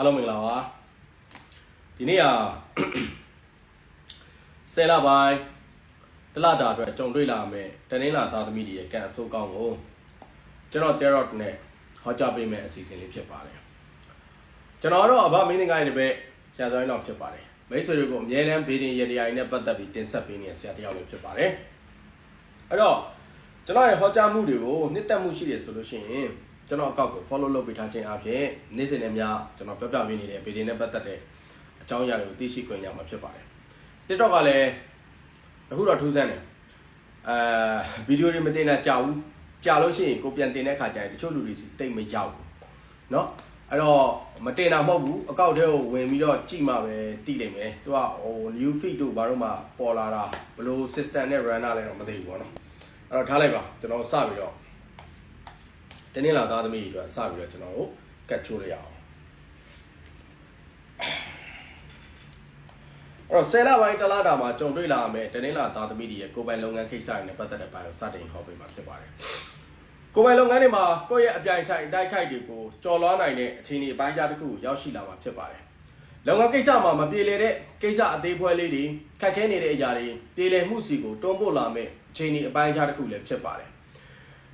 အားလုံးမင်္ဂလာပါဒီနေ့ကဆယ်လပိုင်းတလတာအတွက်ကြုံတွေ့လာမယ်တနင်္လာသားသမီးတွေရဲ့ကံအဆိုးကောင်းကိုကျွန်တော် Tarot နဲ့ဟောကြားပေးမယ့်အစီအစဉ်လေးဖြစ်ပါတယ်ကျွန်တော်တော့အဘမင်းငိုင်းတဲ့ဘက်ဆရာတော်တော်ဖြစ်ပါတယ်မိတ်ဆွေတွေကိုအမြဲတမ်းဘေးတင်ရတရားနဲ့ပတ်သက်ပြီးတင်ဆက်ပေးနေတဲ့ဆရာတယောက်လေးဖြစ်ပါတယ်အဲ့တော့ကျွန်တော်ရဲ့ဟောကြားမှုတွေကိုနှစ်သက်မှုရှိတယ်ဆိုလို့ရှိရင် ကျွန်တော်အကောက်ကို follow လုပ်ပေးထားခြင်းအပြင်နေ့စဉ်နဲ့များကျွန်တော်ပြောပြပေးနေတဲ့ဘေးတင်နဲ့ပတ်သက်တဲ့အကြောင်းအရာတွေကိုသိရှိခွင့်ရမှာဖြစ်ပါတယ် TikTok ကလည်းအခုတော့ထူးဆန်းတယ်အဲဗီဒီယိုတွေမတင်တာကြာဘူးကြာလို့ရှိရင်ကိုပြန်တင်တဲ့ခါကျရင်တချို့လူတွေစီတိတ်မရောက်ဘူးเนาะအဲ့တော့မတင်တာမဟုတ်ဘူးအကောက်ထဲကိုဝင်ပြီးတော့ကြည့်မှပဲသိလိမ့်မယ်သူကဟို new feed တို့ဘာလို့မှပေါ်လာတာဘယ်လို system နဲ့ run တာလဲတော့မသိဘူးပေါ့နော်အဲ့တော့ထားလိုက်ပါကျွန်တော်စပြီးတော့ တင်းနေလာသားသမီးတွေအတွက်စပြီးတော့ကျွန်တော်ကိုကတ်ချိုးလိုက်ရအောင်အဲ့တော့ဆယ်လပိုင်းတစ်လတာမှာကြုံတွေ့လာမယ်တင်းနေလာသားသမီးတွေရဲ့ကိုယ်ပိုင်လုပ်ငန်းကိစ္စတွေနဲ့ပတ်သက်တဲ့ပိုင်းကိုစတင်ဟောပေးမှာဖြစ်ပါတယ်ကိုယ်ပိုင်လုပ်ငန်းတွေမှာကိုယ့်ရဲ့အပြိုင်ဆိုင်အတိုက်ခိုက်တွေကိုကြော်လွှားနိုင်တဲ့အခြေအနေအပိုင်းခြားတစ်ခုကိုရောက်ရှိလာမှာဖြစ်ပါတယ်လုပ်ငန်းကိစ္စမှာမပြေလည်တဲ့ကိစ္စအသေးဖွဲလေးတွေခက်ခဲနေတဲ့အရာတွေပြေလည်မှုစီကိုတွန်းပို့လာမယ့်အခြေအနေအပိုင်းခြားတစ်ခုလည်းဖြစ်ပါတယ်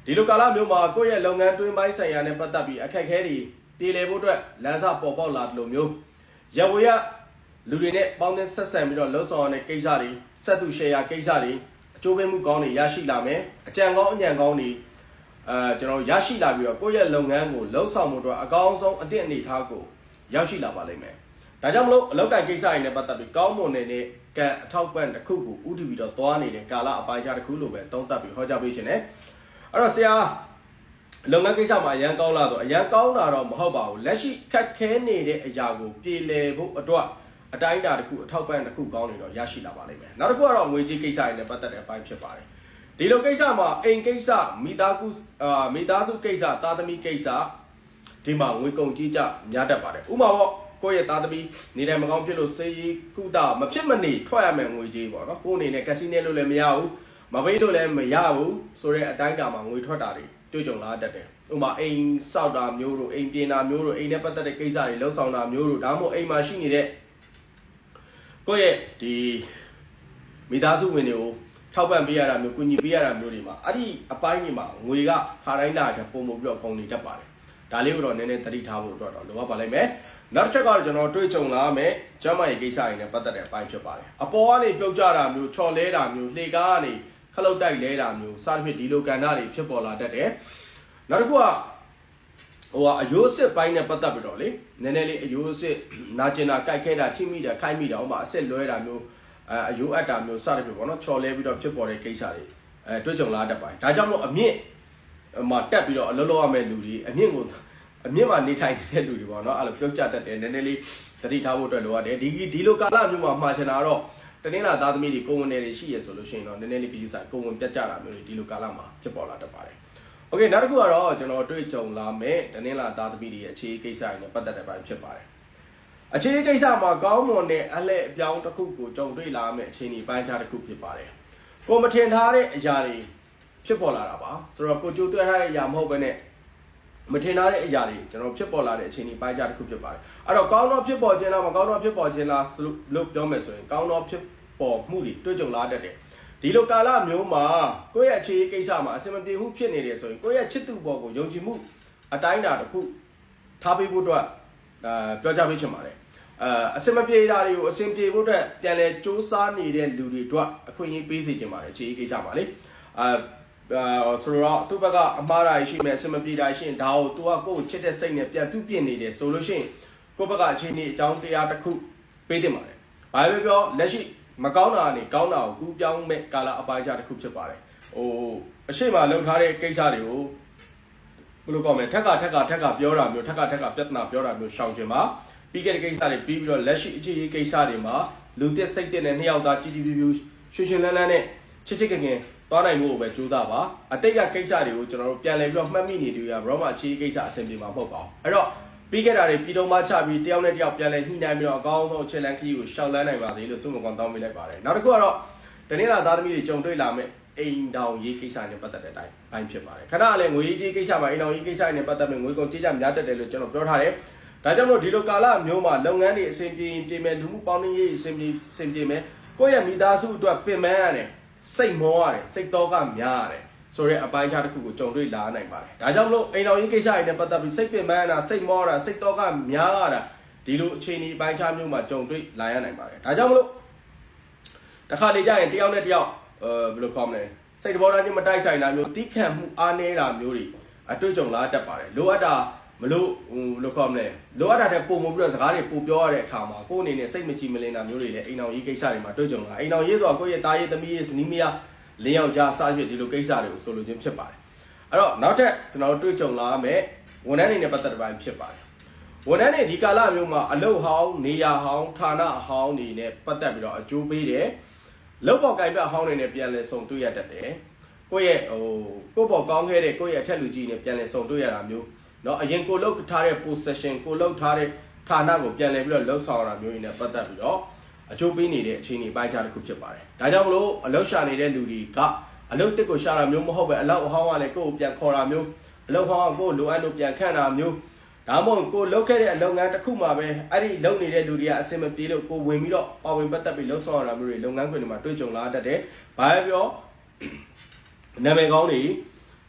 ဒီလိုကာလမျိုးမှာကိုယ့်ရဲ့လုပ်ငန်းတွင်းပိုင်းဆိုင်ရာနဲ့ပတ်သက်ပြီးအခက်အခဲတွေပြည်လည်ဖို့အတွက်လမ်းစာပေါ်ပေါက်လာတယ်လို့မျိုးရဝေရလူတွေနဲ့ပေါင်းတဲ့ဆက်ဆံပြီးတော့လှုပ်ဆောင်ရတဲ့ကိစ္စတွေဆက်သူရှယ်ယာကိစ္စတွေအကျိုးပေးမှုကောင်းတွေရရှိလာမယ်အကြံကောင်းအညံကောင်းတွေအဲကျွန်တော်ရရှိလာပြီးတော့ကိုယ့်ရဲ့လုပ်ငန်းကိုလှုပ်ဆောင်မှုအတွက်အကောင်းဆုံးအသင့်အနေထားကိုရောက်ရှိလာပါလိမ့်မယ်ဒါကြောင့်မလို့အလောက်ကန်ကိစ္စတွေနဲ့ပတ်သက်ပြီးကောင်းမွန်နေတဲ့ကံအထောက်ပံ့တစ်ခုကိုဥတည်ပြီးတော့သွားနေတဲ့ကာလအပိုင်းခြားတစ်ခုလိုပဲသုံးသပ်ပြီးဟောကြားပေးခြင်းနဲ့ အဲ့တော့ဆရာလုပ်ငန်းကိစ္စမှာအရန်ကောင်းလာတော့အရန်ကောင်းတာတော့မဟုတ်ပါဘူးလက်ရှိခက်ခဲနေတဲ့အရာကိုပြည်လည်ဖို့အတွက်အတိုင်းအတာတစ်ခုအထောက်ပံ့တစ်ခုကောင်းနေတော့ရရှိလာပါလိမ့်မယ်နောက်တစ်ခုကတော့ငွေကြေးကိစ္စတွေနဲ့ပတ်သက်တဲ့အပိုင်းဖြစ်ပါတယ်ဒီလိုကိစ္စမှာအိမ်ကိစ္စမိသားစုအာမိသားစုကိစ္စသားသမီးကိစ္စဒီမှာငွေကုန်ကြီးကြများတတ်ပါတယ်ဥပမာပေါ့ကိုယ့်ရဲ့သားသမီးနေတယ်မကောင်းဖြစ်လို့စေးကုတာမဖြစ်မနေထွက်ရမယ်ငွေကြီးပေါ့နော်ကိုယ်အနေနဲ့ကက်စီနိုလို့လည်းမရဘူး မပေးလို့လည်းမရဘူးဆိုတော့အတိုင်းတာမှာငွေထွက်တာတွေတွေ့ကြုံလာတတ်တယ်ဥပမာအိမ်စောက်တာမျိုးတို့အိမ်ပြင်တာမျိုးတို့အိမ်နဲ့ပတ်သက်တဲ့ကိစ္စတွေလှုပ်ဆောင်တာမျိုးတို့ဒါမှမဟုတ်အိမ်မှာရှိနေတဲ့ကိုယ့်ရဲ့ဒီမိသားစုဝင်တွေကိုထောက်ပံ့ပေးရတာမျိုးကုညီပေးရတာမျိုးတွေမှာအဲ့ဒီအပိုင်းတွေမှာငွေကခါတိုင်းလာတဲ့ပုံမှုပြီးတော့ကုန်နေတတ်ပါတယ်ဒါလေးကိုတော့နည်းနည်းသတိထားဖို့အတွက်တော့လိုအပ်ပါလိမ့်မယ်နောက်တစ်ချက်ကတော့ကျွန်တော်တွေ့ကြုံလာမယ်ကျမ်းမာရေးကိစ္စတွေနဲ့ပတ်သက်တဲ့အပိုင်းဖြစ်ပါတယ်အပေါ်ကနေပြုတ်ကျတာမျိုးချော်လဲတာမျိုးလှေကားကနေ ခလုတ်တိုက်လဲတာမျိုးစသဖြင့်ဒီလိုကဏ္ဍတွေဖြစ်ပေါ်လာတတ်တယ်နောက်တစ်ခုကဟိုကအယိုးစစ်ပိုင်းနဲ့ပတ်သက်ပြီးတော့လေနည်းနည်းလေးအယိုးစစ်နာကျင်တာကြိုက်ခဲတာထိမိတာခိုက်မိတာဥပမာအစစ်လွဲတာမျိုးအဲအယိုးအပ်တာမျိုးစသဖြင့်ပေါ့နော်ချော်လဲပြီးတော့ဖြစ်ပေါ်တဲ့ကိစ္စတွေအဲတွေ့ကြုံလာတတ်ပါတယ်ဒါကြောင့်မို့အမြင့်မှာတက်ပြီးတော့အလုံးလုံးရမယ့်လူတွေအမြင့်ကိုအမြင့်မှာနေထိုင်နေတဲ့လူတွေပေါ့နော်အဲ့လိုပြုတ်ကျတတ်တယ်နည်းနည်းလေးသတိထားဖို့အတွက်လိုအပ်တယ်ဒီဒီလိုကာလမျိုးမှာမှာချင်တာတော့ တနင်္လာသားသမီးတွေကိုဝင်နေတွေရှိရဆိုလို့ရှိရင်တော့နည်းနည်းလေးခယူဆိုင်ကိုဝင်ပြတ်ကြတာမျိုးတွေဒီလိုကာလမှာဖြစ်ပေါ်လာတတ်ပါတယ်။ Okay နောက်တစ်ခုကတော့ကျွန်တော်တွေ့ကြုံလာမဲ့တနင်္လာသားသမီးတွေရဲ့အခြေကိစ္စတွေနဲ့ပတ်သက်တဲ့ပိုင်းဖြစ်ပါတယ်။အခြေကိစ္စမှာကောင်းမွန်တဲ့အလှည့်အပြောင်းတစ်ခုကိုကြုံတွေ့လာမဲ့အခြေအနေပိုင်းခြားတစ်ခုဖြစ်ပါတယ်။ကိုမထင်ထားတဲ့အရာတွေဖြစ်ပေါ်လာတာပါ။ဆိုတော့ကိုကြိုးတွဲထားတဲ့အရာမဟုတ်ဘဲနဲ့ မထင်ထားတဲ့အရာတွေကျွန်တော်ဖြစ်ပေါ်လာတဲ့အခြေအနေပိုင်းခြားတစ်ခုဖြစ်ပါတယ်။အဲ့တော့ကောင်းတော့ဖြစ်ပေါ်ခြင်းလားမကောင်းတော့ဖြစ်ပေါ်ခြင်းလားလို့ပြောမယ်ဆိုရင်ကောင်းတော့ဖြစ်ပေါ်မှုတွေတွေ့ကြုံလာတတ်တယ်ဒီလိုကာလမျိုးမှာကိုယ့်ရဲ့အခြေအနေကိစ္စမှာအဆင်မပြေမှုဖြစ်နေတယ်ဆိုရင်ကိုယ့်ရဲ့ချစ်သူပေါ်ကိုယုံကြည်မှုအတိုင်းအတာတစ်ခုထားပေးဖို့အတွက်အာပြောကြပေးချင်ပါတယ်အာအဆင်မပြေတာတွေကိုအဆင်ပြေဖို့အတွက်ပြန်လဲစူးစမ်းနေတဲ့လူတွေအတွက်အခွင့်အရေးပေးစေချင်ပါတယ်အခြေအနေကိစ္စမှာလေအာ အာဆိုတော့သူ့ဘက်ကအမှားတာရှိမယ်အဆင်မပြေတာရှိရင်ဒါကို तू ကကိုယ့်ကိုချစ်တဲ့စိတ်နဲ့ပြန်ပြုပြင်နေတယ်ဆိုလို့ရှိရင်ကိုယ့်ဘက်ကအခြေအနေအကြောင်းတရားတစ်ခုပေးတင်ပါတယ်ဘာပဲပြောလက်ရှိမကောင်းတာကနေကောင်းတာကိုကူးပြောင်းမဲ့ကာလအပိုင်းခြားတစ်ခုဖြစ်ပါတယ်ဟိုအရှိမလုံထားတဲ့ကိစ္စတွေကိုဘယ်လိုကောင်းမလဲထက်ကထက်ကထက်ကပြောတာမျိုးထက်ကထက်ကပြဿနာပြောတာမျိုးရှောင်ကျင်ပါပြီးခဲ့တဲ့ကိစ္စတွေပြီးပြီးတော့လက်ရှိအခြေအနေကိစ္စတွေမှာလူသစ်စိတ်သစ်နဲ့နှစ်ယောက်သား GDP ရွှေရွှေလန်းလန်းနဲ့ ချစ်ချစ်ခင်ခင်သွားနိုင်ဖို့ပဲကြိုးစားပါအတိတ်ကကိစ္စတွေကိုကျွန်တော်တို့ပြန်လည်ပြီးတော့မှတ်မိနေတယ်ရဘရောမအခြေအနေကိစ္စအဆင်ပြေမှာမဟုတ်ပါဘူးအဲ့တော့ပြီးခဲ့တာတွေပြည်တော်မှချပြီးတယောက်နဲ့တယောက်ပြန်လဲညှိနှိုင်းပြီးတော့အကောင်းဆုံးအခြေလန်းခီးကိုရှောက်လန်းနိုင်ပါသေးလို့ဆုမကွန်တောင်းပေးလိုက်ပါတယ်နောက်တစ်ခုကတော့တနင်္လာသားသမီးတွေကြုံတွေ့လာမဲ့အိမ်တောင်ရေးကိစ္စနဲ့ပတ်သက်တဲ့အတိုင်းဘိုင်းဖြစ်ပါတယ်ခဏလည်းငွေရေးကြီးကိစ္စမှာအိမ်တောင်ရေးကိစ္စနဲ့ပတ်သက်မဲ့ငွေကုန်ကြေးကြများတတ်တယ်လို့ကျွန်တော်ပြောထားတယ်ဒါကြောင့်မလို့ဒီလိုကာလမျိုးမှာလုပ်ငန်းတွေအဆင်ပြေရင်ပြေမယ်လူမှုပေါင်းနှင်းရေးအဆင်ပြေအဆင်ပြေမယ်ကိုယ့်ရဲ့မိသားစုအတွက်ပင်ပန်းရတယ် စိတ်မောရတယ်စိတ်တော့ကများရတယ်ဆိုရဲအပိုင်းခြားတစ်ခုကိုကြုံတွေ့လာနိုင်ပါတယ်ဒါကြောင့်မလို့အိမ်တော်ရေးကိစ္စတွေနဲ့ပတ်သက်ပြီးစိတ်ပင်ပန်းရတာစိတ်မောရတာစိတ်တော့ကများရတာဒီလိုအခြေအနေအပိုင်းခြားမျိုးမှာကြုံတွေ့လာရနိုင်ပါတယ်ဒါကြောင့်မလို့တခါလေကြာရင်တယောက်နဲ့တယောက်အဲဘယ်လိုခေါ်မလဲစိတ်တဘောထားချင်းမတိုက်ဆိုင်တာမျိုးတီးခတ်မှုအားနည်းတာမျိုးတွေအတွေ့အကြုံလာတတ်ပါတယ်လိုအပ်တာ မလို့ဟိုဘယ်လိုခေါ်မလဲလိုအပ်တာတဲ့ပုံမပြီးတော့စကားတွေပို့ပြောရတဲ့အခါမှာကိုယ့်အနေနဲ့စိတ်မကြည်မလင်တာမျိုးတွေလည်းအိမ်အောင်ရေးကိစ္စတွေမှာတွေ့ကြုံလာအိမ်အောင်ရေးဆိုတာကိုယ့်ရဲ့တားရေးသမီးရေးဇနီးမယားလင်းယောက်ျားစသဖြင့်ဒီလိုကိစ္စတွေကိုဆိုလိုခြင်းဖြစ်ပါတယ်အဲ့တော့နောက်ထပ်ကျွန်တော်တို့တွေ့ကြုံလာမယ်ဝန်ထမ်းတွေနဲ့ပတ်သက်တဲ့ပိုင်းဖြစ်ပါတယ်ဝန်ထမ်းတွေဒီကာလမျိုးမှာအလုတ်ဟောင်းနေရာဟောင်းဌာနအဟောင်းတွေနဲ့ပတ်သက်ပြီးတော့အကျိုးပေးတယ်လောက်ပေါ်ကင်ပြအဟောင်းတွေနဲ့ပြန်လဲဆုံတွေ့ရတတ်တယ်ကိုယ့်ရဲ့ဟိုကိုယ့်ပေါ်ကောင်းခဲ့တဲ့ကိုယ့်ရဲ့အထက်လူကြီးနဲ့ပြန်လဲဆုံတွေ့ရတာမျိုး နော်အရင်ကိုလောက်ထားတဲ့ possession ကိုလောက်ထားတဲ့ဌာနကိုပြန်လည်ပြီးတော့လှုပ်ဆောင်တာမျိုးတွေနဲ့ပတ်သက်ပြီးတော့အကျိုးပေးနေတဲ့အခြေအနေပိုင်းခြားတစ်ခုဖြစ်ပါတယ်။ဒါကြောင့်မလို့အလောက်ရှာနေတဲ့လူတွေကအလောက်တစ်ကိုရှာတာမျိုးမဟုတ်ပဲအလောက်အဟောင်းကလည်းကိုယ့်ကိုပြန်ခေါ်တာမျိုးအလောက်ဟောင်းကကိုယ်လိုအပ်လို့ပြန်ခန့်တာမျိုးဒါမှမဟုတ်ကိုလောက်ခဲ့တဲ့အလုပ်ငန်းတစ်ခုမှာပဲအဲ့ဒီလုပ်နေတဲ့လူတွေကအဆင်မပြေလို့ကိုဝင်ပြီးတော့ပါဝင်ပတ်သက်ပြီးလှုပ်ဆောင်ရတာမျိုးတွေလုပ်ငန်းခွင်တွေမှာတွေ့ကြုံလာတတ်တယ်။ဘာပဲပြောနာမည်ကောင်းတွေ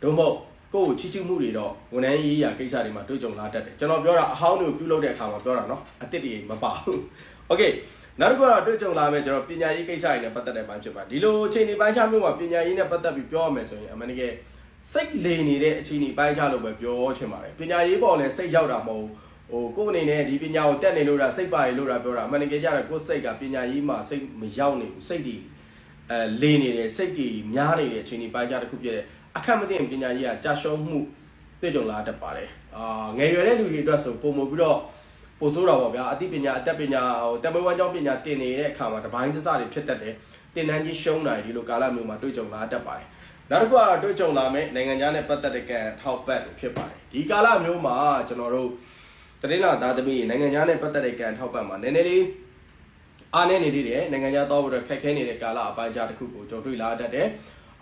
တို့မဟုတ် ကိုယ့်ကိုချီးကျူးမှုတွေတော့ဝန်ထမ်းရေးရာကိစ္စတွေမှာတွေ့ကြုံလာတတ်တယ်ကျွန်တော်ပြောတာအဟောင်းတွေကိုပြုလုပ်တဲ့အခါမှာပြောတာနော်အစ်စ်တွေမပါဘူးโอเคနောက်တစ်ခုကတော့တွေ့ကြုံလာမယ်ကျွန်တော်ပညာရေးကိစ္စတွေနဲ့ပတ်သက်တဲ့ပိုင်းဖြစ်ပါဒီလိုအချိန်ဒီပိုင်းခြားမျိုးမှာပညာရေးနဲ့ပတ်သက်ပြီးပြောရမယ်ဆိုရင်အမှန်တကယ်စိတ်လေနေတဲ့အခြေအနေပိုင်းခြားလို့ပဲပြောချင်ပါတယ်ပညာရေးပေါ်လည်းစိတ်ရောက်တာမဟုတ်ဘူးဟိုကိုယ်အနေနဲ့ဒီပညာကိုတက်နေလို့တာစိတ်ပါတယ်လို့တာပြောတာအမှန်တကယ်ကြတယ်ကိုယ်စိတ်ကပညာရေးမှာစိတ်မရောက်နေဘူးစိတ်တွေအဲလေနေတယ်စိတ်တွေများနေတယ်အချိန်ဒီပိုင်းခြားတစ်ခုဖြစ်တဲ့ အခက်မသိရင်ပညာရေးကကြာရှုံးမှုတွေ့ကြုံလာတတ်ပါတယ်အာငယ်ရွယ်တဲ့လူတွေအတွက်ဆိုပုံမပြီးတော့ပို့ဆိုးတာပေါ့ဗျာအသိပညာအတတ်ပညာဟိုတမန်ဝမ်းကြောင်းပညာတင်နေတဲ့အခါမှာတပိုင်းတစတွေဖြစ်တတ်တယ်တင်တန်းကြီးရှုံးတာဒီလိုကာလမျိုးမှာတွေ့ကြုံလာတတ်ပါတယ်နောက်တစ်ခုကတော့တွေ့ကြုံလာမယ့်နိုင်ငံခြားနဲ့ပတ်သက်တဲ့ကံထောက်ပတ်ဖြစ်ပါတယ်ဒီကာလမျိုးမှာကျွန်တော်တို့တရင်လာသားသမီးနိုင်ငံခြားနဲ့ပတ်သက်တဲ့ကံထောက်ပတ်မှာနည်းနည်းလေးအားနည်းနေသေးတယ်နိုင်ငံခြားသွားဖို့တော့ခက်ခဲနေတဲ့ကာလအပိုင်းခြားတစ်ခုကိုကြုံတွေ့လာတတ်တယ်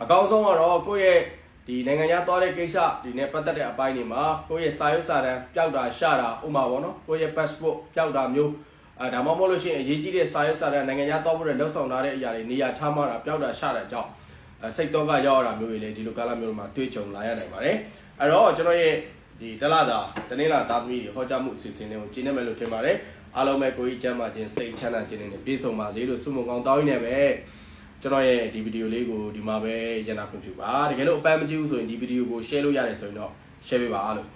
အကောင်းဆုံးကတော့ကိုယ့်ရဲ့ ဒီနိုင်ငံခြားသွားတဲ့ကိစ္စဒီနဲ့ပတ်သက်တဲ့အပိုင်းတွေမှာကိုယ့်ရဲ့စာရွက်စာတမ်းပျောက်တာရှာတာဥမာပေါ့နော်ကိုယ့်ရဲ့ passport ပျောက်တာမျိုးအဲဒါမှမဟုတ်လို့ရှိရင်အရေးကြီးတဲ့စာရွက်စာတမ်းနိုင်ငံခြားသွားဖို့လှုပ်ဆောင်ထားတဲ့အရာတွေနေရာထားမှတာပျောက်တာရှာတာကြောင့်အဲစိတ်တော့ကရောက်ရတာမျိုးတွေလည်းဒီလိုကာလမျိုးမှာတွေ့ကြုံလာရနိုင်ပါတယ်အဲ့တော့ကျွန်တော်ရဲ့ဒီတလတာတနင်္လာသားသမီးတွေဟောကြားမှုအစီအစဉ်တွေကိုကျင်းနေမယ်လို့ထင်ပါတယ်အားလုံးပဲကိုကြီးကျမ်းမာခြင်းစိတ်ချမ်းသာခြင်းနဲ့ပြည့်စုံပါစေလို့ဆုမွန်ကောင်းတောင်းရင်းနဲ့ပဲ ကျွန်တော်ရဲ့ဒီဗီဒီယိုလေးကိုဒီမှာပဲရန်နာခွင့်ပြုပါတကယ်လို့အပန်းမကြည့်ဘူးဆိုရင်ဒီဗီဒီယိုကို share လုပ်ရတယ်ဆိုရင်တော့ share ပေးပါလို့